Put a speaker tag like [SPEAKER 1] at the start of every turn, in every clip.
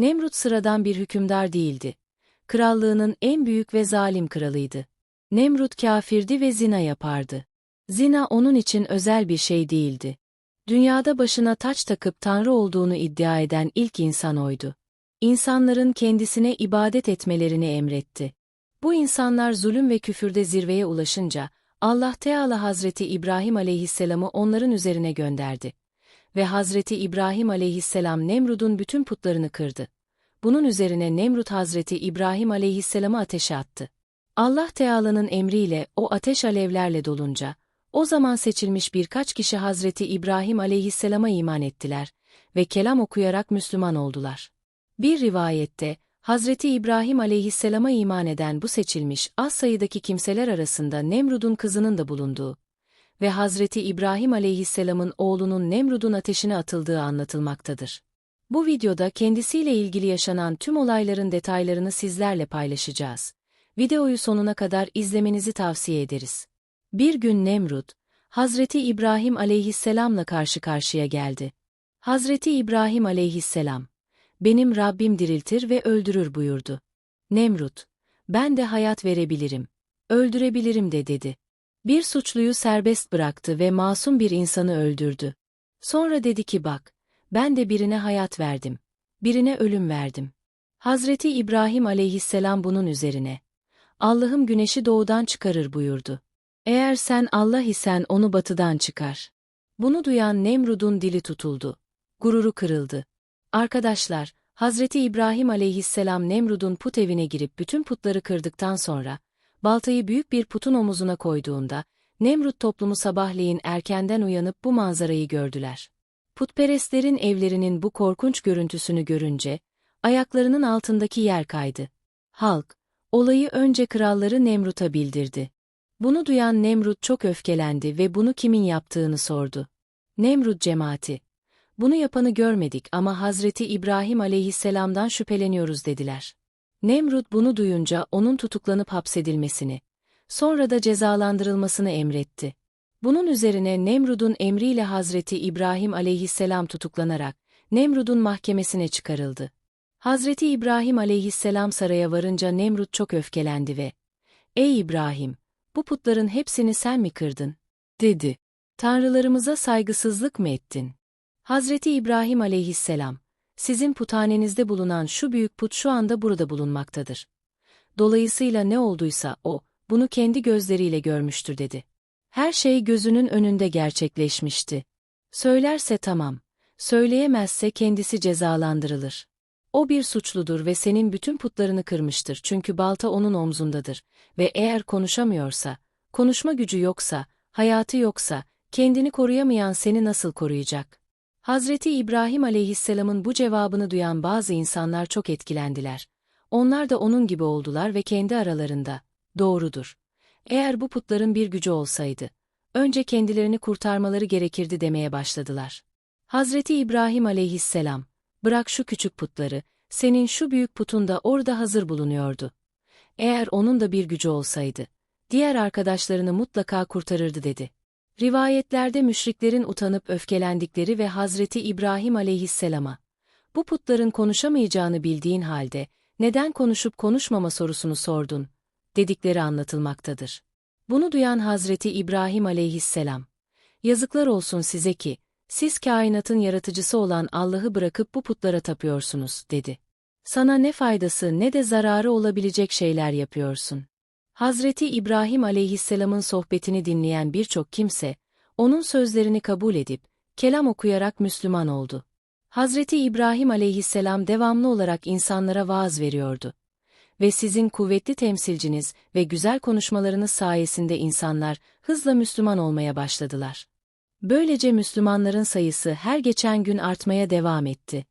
[SPEAKER 1] Nemrut sıradan bir hükümdar değildi. Krallığının en büyük ve zalim kralıydı. Nemrut kafirdi ve zina yapardı. Zina onun için özel bir şey değildi. Dünyada başına taç takıp tanrı olduğunu iddia eden ilk insan oydu. İnsanların kendisine ibadet etmelerini emretti. Bu insanlar zulüm ve küfürde zirveye ulaşınca, Allah Teala Hazreti İbrahim aleyhisselamı onların üzerine gönderdi. Ve Hazreti İbrahim aleyhisselam Nemrud'un bütün putlarını kırdı. Bunun üzerine Nemrut Hazreti İbrahim aleyhisselamı ateşe attı. Allah Teala'nın emriyle o ateş alevlerle dolunca, o zaman seçilmiş birkaç kişi Hazreti İbrahim aleyhisselama iman ettiler ve kelam okuyarak Müslüman oldular. Bir rivayette, Hazreti İbrahim aleyhisselama iman eden bu seçilmiş az sayıdaki kimseler arasında Nemrud'un kızının da bulunduğu ve Hazreti İbrahim aleyhisselamın oğlunun Nemrud'un ateşine atıldığı anlatılmaktadır. Bu videoda kendisiyle ilgili yaşanan tüm olayların detaylarını sizlerle paylaşacağız. Videoyu sonuna kadar izlemenizi tavsiye ederiz. Bir gün Nemrut, Hazreti İbrahim aleyhisselamla karşı karşıya geldi. Hazreti İbrahim aleyhisselam, benim Rabbim diriltir ve öldürür buyurdu. Nemrut, ben de hayat verebilirim, öldürebilirim de dedi. Bir suçluyu serbest bıraktı ve masum bir insanı öldürdü. Sonra dedi ki bak, ben de birine hayat verdim, birine ölüm verdim. Hazreti İbrahim aleyhisselam bunun üzerine, Allah'ım güneşi doğudan çıkarır buyurdu. Eğer sen Allah isen onu batıdan çıkar. Bunu duyan Nemrud'un dili tutuldu. Gururu kırıldı. Arkadaşlar, Hazreti İbrahim aleyhisselam Nemrud'un put evine girip bütün putları kırdıktan sonra, baltayı büyük bir putun omuzuna koyduğunda, Nemrut toplumu sabahleyin erkenden uyanıp bu manzarayı gördüler. Putperestlerin evlerinin bu korkunç görüntüsünü görünce, ayaklarının altındaki yer kaydı. Halk, olayı önce kralları Nemrut'a bildirdi. Bunu duyan Nemrut çok öfkelendi ve bunu kimin yaptığını sordu. Nemrut cemaati, bunu yapanı görmedik ama Hazreti İbrahim aleyhisselamdan şüpheleniyoruz dediler. Nemrut bunu duyunca onun tutuklanıp hapsedilmesini, sonra da cezalandırılmasını emretti. Bunun üzerine Nemrud'un emriyle Hazreti İbrahim aleyhisselam tutuklanarak, Nemrud'un mahkemesine çıkarıldı. Hazreti İbrahim aleyhisselam saraya varınca Nemrut çok öfkelendi ve, Ey İbrahim! Bu putların hepsini sen mi kırdın? dedi. Tanrılarımıza saygısızlık mı ettin? Hazreti İbrahim aleyhisselam, sizin puthanenizde bulunan şu büyük put şu anda burada bulunmaktadır. Dolayısıyla ne olduysa o, bunu kendi gözleriyle görmüştür dedi. Her şey gözünün önünde gerçekleşmişti. Söylerse tamam, söyleyemezse kendisi cezalandırılır. O bir suçludur ve senin bütün putlarını kırmıştır çünkü balta onun omzundadır ve eğer konuşamıyorsa, konuşma gücü yoksa, hayatı yoksa, kendini koruyamayan seni nasıl koruyacak? Hazreti İbrahim aleyhisselamın bu cevabını duyan bazı insanlar çok etkilendiler. Onlar da onun gibi oldular ve kendi aralarında, doğrudur. Eğer bu putların bir gücü olsaydı, önce kendilerini kurtarmaları gerekirdi demeye başladılar. Hazreti İbrahim aleyhisselam, bırak şu küçük putları, senin şu büyük putun da orada hazır bulunuyordu. Eğer onun da bir gücü olsaydı, diğer arkadaşlarını mutlaka kurtarırdı dedi. Rivayetlerde müşriklerin utanıp öfkelendikleri ve Hazreti İbrahim aleyhisselama, bu putların konuşamayacağını bildiğin halde, neden konuşup konuşmama sorusunu sordun, dedikleri anlatılmaktadır. Bunu duyan Hazreti İbrahim aleyhisselam, yazıklar olsun size ki, siz kainatın yaratıcısı olan Allah'ı bırakıp bu putlara tapıyorsunuz, dedi. Sana ne faydası ne de zararı olabilecek şeyler yapıyorsun. Hazreti İbrahim aleyhisselamın sohbetini dinleyen birçok kimse, onun sözlerini kabul edip, kelam okuyarak Müslüman oldu. Hazreti İbrahim aleyhisselam devamlı olarak insanlara vaaz veriyordu. Ve sizin kuvvetli temsilciniz ve güzel konuşmalarınız sayesinde insanlar hızla Müslüman olmaya başladılar. Böylece Müslümanların sayısı her geçen gün artmaya devam etti.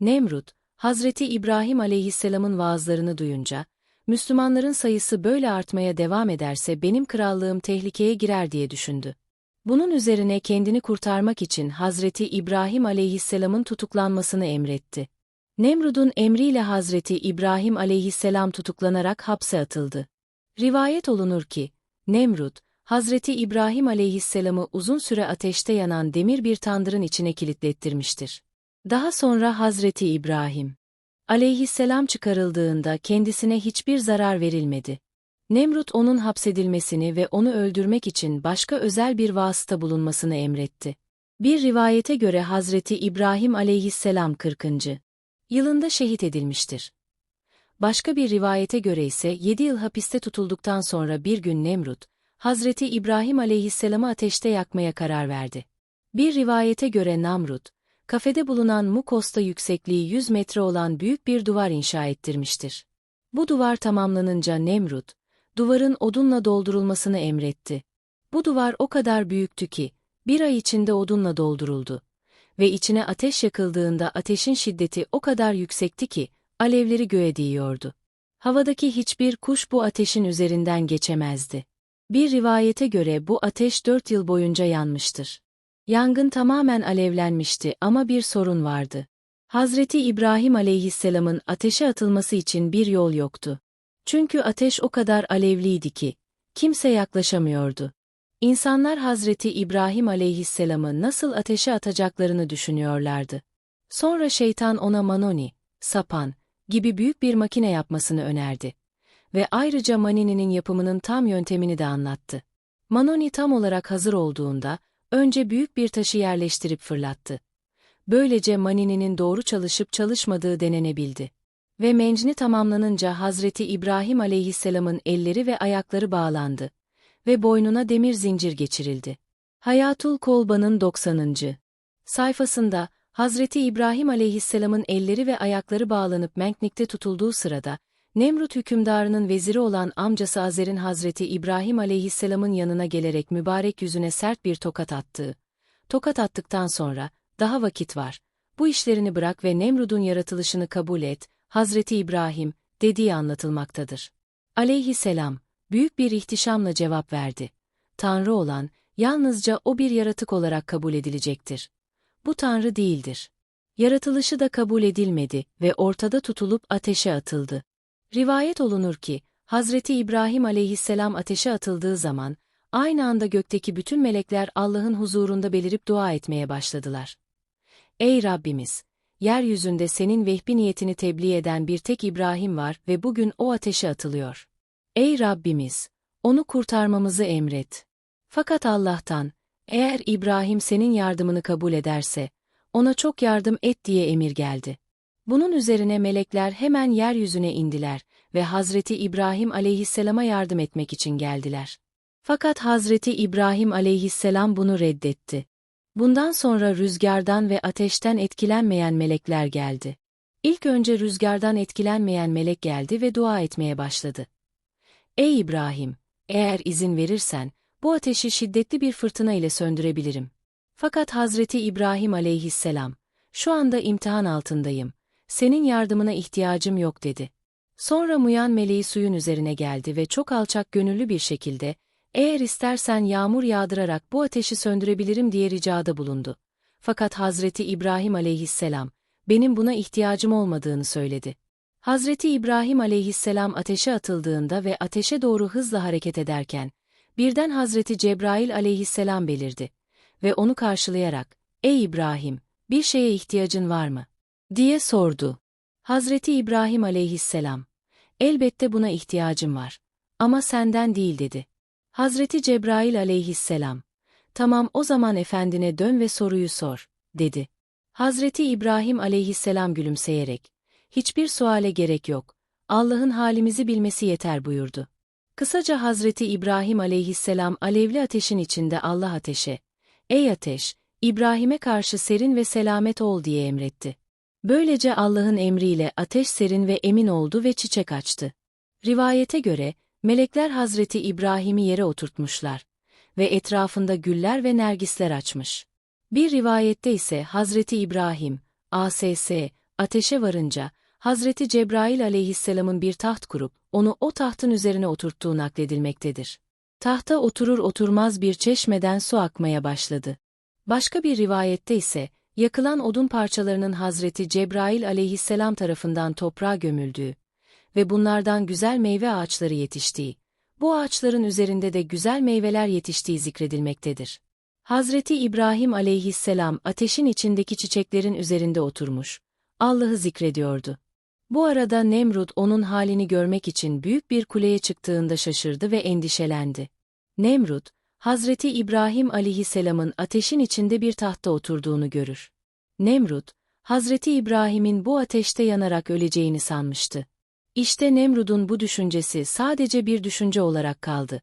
[SPEAKER 1] Nemrut, Hazreti İbrahim aleyhisselamın vaazlarını duyunca, Müslümanların sayısı böyle artmaya devam ederse benim krallığım tehlikeye girer diye düşündü. Bunun üzerine kendini kurtarmak için Hazreti İbrahim aleyhisselamın tutuklanmasını emretti. Nemrud'un emriyle Hazreti İbrahim aleyhisselam tutuklanarak hapse atıldı. Rivayet olunur ki, Nemrud, Hazreti İbrahim aleyhisselamı uzun süre ateşte yanan demir bir tandırın içine kilitlettirmiştir. Daha sonra Hazreti İbrahim, Aleyhisselam çıkarıldığında kendisine hiçbir zarar verilmedi. Nemrut onun hapsedilmesini ve onu öldürmek için başka özel bir vasıta bulunmasını emretti. Bir rivayete göre Hazreti İbrahim aleyhisselam 40. yılında şehit edilmiştir. Başka bir rivayete göre ise 7 yıl hapiste tutulduktan sonra bir gün Nemrut, Hazreti İbrahim aleyhisselamı ateşte yakmaya karar verdi. Bir rivayete göre Namrut, kafede bulunan Mukos'ta yüksekliği 100 metre olan büyük bir duvar inşa ettirmiştir. Bu duvar tamamlanınca Nemrut, duvarın odunla doldurulmasını emretti. Bu duvar o kadar büyüktü ki, bir ay içinde odunla dolduruldu. Ve içine ateş yakıldığında ateşin şiddeti o kadar yüksekti ki, alevleri göğe değiyordu. Havadaki hiçbir kuş bu ateşin üzerinden geçemezdi. Bir rivayete göre bu ateş dört yıl boyunca yanmıştır. Yangın tamamen alevlenmişti ama bir sorun vardı. Hazreti İbrahim aleyhisselamın ateşe atılması için bir yol yoktu. Çünkü ateş o kadar alevliydi ki, kimse yaklaşamıyordu. İnsanlar Hazreti İbrahim aleyhisselamı nasıl ateşe atacaklarını düşünüyorlardı. Sonra şeytan ona manoni, sapan gibi büyük bir makine yapmasını önerdi. Ve ayrıca Manini'nin yapımının tam yöntemini de anlattı. Manoni tam olarak hazır olduğunda, önce büyük bir taşı yerleştirip fırlattı. Böylece Manini'nin doğru çalışıp çalışmadığı denenebildi. Ve mencni tamamlanınca Hazreti İbrahim aleyhisselamın elleri ve ayakları bağlandı. Ve boynuna demir zincir geçirildi. Hayatul Kolba'nın 90. sayfasında, Hazreti İbrahim aleyhisselamın elleri ve ayakları bağlanıp Menknik'te tutulduğu sırada, Nemrut hükümdarının veziri olan amcası Azer'in Hazreti İbrahim aleyhisselamın yanına gelerek mübarek yüzüne sert bir tokat attığı. Tokat attıktan sonra, daha vakit var, bu işlerini bırak ve Nemrud'un yaratılışını kabul et, Hazreti İbrahim, dediği anlatılmaktadır. Aleyhisselam, büyük bir ihtişamla cevap verdi. Tanrı olan, yalnızca o bir yaratık olarak kabul edilecektir. Bu Tanrı değildir. Yaratılışı da kabul edilmedi ve ortada tutulup ateşe atıldı. Rivayet olunur ki, Hazreti İbrahim aleyhisselam ateşe atıldığı zaman, aynı anda gökteki bütün melekler Allah'ın huzurunda belirip dua etmeye başladılar. Ey Rabbimiz! Yeryüzünde senin vehbi niyetini tebliğ eden bir tek İbrahim var ve bugün o ateşe atılıyor. Ey Rabbimiz! Onu kurtarmamızı emret. Fakat Allah'tan, eğer İbrahim senin yardımını kabul ederse, ona çok yardım et diye emir geldi. Bunun üzerine melekler hemen yeryüzüne indiler ve Hazreti İbrahim aleyhisselama yardım etmek için geldiler. Fakat Hazreti İbrahim aleyhisselam bunu reddetti. Bundan sonra rüzgardan ve ateşten etkilenmeyen melekler geldi. İlk önce rüzgardan etkilenmeyen melek geldi ve dua etmeye başladı. Ey İbrahim! Eğer izin verirsen, bu ateşi şiddetli bir fırtına ile söndürebilirim. Fakat Hazreti İbrahim aleyhisselam, şu anda imtihan altındayım, senin yardımına ihtiyacım yok dedi. Sonra Muyan meleği suyun üzerine geldi ve çok alçak gönüllü bir şekilde, eğer istersen yağmur yağdırarak bu ateşi söndürebilirim diye ricada bulundu. Fakat Hazreti İbrahim aleyhisselam, benim buna ihtiyacım olmadığını söyledi. Hazreti İbrahim aleyhisselam ateşe atıldığında ve ateşe doğru hızla hareket ederken, birden Hazreti Cebrail aleyhisselam belirdi ve onu karşılayarak, ''Ey İbrahim, bir şeye ihtiyacın var mı?'' Diye sordu. Hazreti İbrahim aleyhisselam, ''Elbette buna ihtiyacım var ama senden değil.'' dedi. Hazreti Cebrail aleyhisselam, ''Tamam o zaman efendine dön ve soruyu sor.'' dedi. Hazreti İbrahim aleyhisselam gülümseyerek, ''Hiçbir suale gerek yok, Allah'ın halimizi bilmesi yeter.'' buyurdu. Kısaca Hazreti İbrahim aleyhisselam alevli ateşin içinde Allah ateşe, ''Ey ateş, İbrahim'e karşı serin ve selamet ol.'' diye emretti. Böylece Allah'ın emriyle ateş serin ve emin oldu ve çiçek açtı. Rivayete göre, melekler Hazreti İbrahim'i yere oturtmuşlar ve etrafında güller ve nergisler açmış. Bir rivayette ise Hazreti İbrahim, ASS, ateşe varınca, Hazreti Cebrail aleyhisselamın bir taht kurup, onu o tahtın üzerine oturttuğu nakledilmektedir. Tahta oturur oturmaz bir çeşmeden su akmaya başladı. Başka bir rivayette ise, yakılan odun parçalarının Hazreti Cebrail aleyhisselam tarafından toprağa gömüldüğü ve bunlardan güzel meyve ağaçları yetiştiği, bu ağaçların üzerinde de güzel meyveler yetiştiği zikredilmektedir. Hazreti İbrahim aleyhisselam ateşin içindeki çiçeklerin üzerinde oturmuş, Allah'ı zikrediyordu. Bu arada Nemrut onun halini görmek için büyük bir kuleye çıktığında şaşırdı ve endişelendi. Nemrut, Hazreti İbrahim aleyhisselamın ateşin içinde bir tahta oturduğunu görür. Nemrut, Hazreti İbrahim'in bu ateşte yanarak öleceğini sanmıştı. İşte Nemrud'un bu düşüncesi sadece bir düşünce olarak kaldı.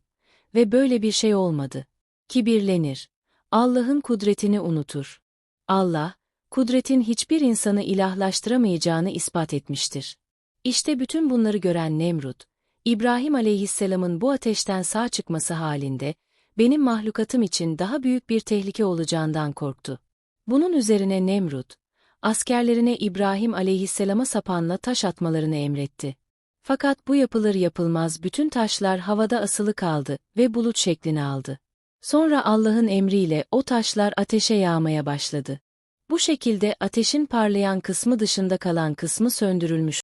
[SPEAKER 1] Ve böyle bir şey olmadı. Kibirlenir. Allah'ın kudretini unutur. Allah, kudretin hiçbir insanı ilahlaştıramayacağını ispat etmiştir. İşte bütün bunları gören Nemrut, İbrahim aleyhisselamın bu ateşten sağ çıkması halinde, benim mahlukatım için daha büyük bir tehlike olacağından korktu. Bunun üzerine Nemrut, askerlerine İbrahim aleyhisselama sapanla taş atmalarını emretti. Fakat bu yapılır yapılmaz bütün taşlar havada asılı kaldı ve bulut şeklini aldı. Sonra Allah'ın emriyle o taşlar ateşe yağmaya başladı. Bu şekilde ateşin parlayan kısmı dışında kalan kısmı söndürülmüş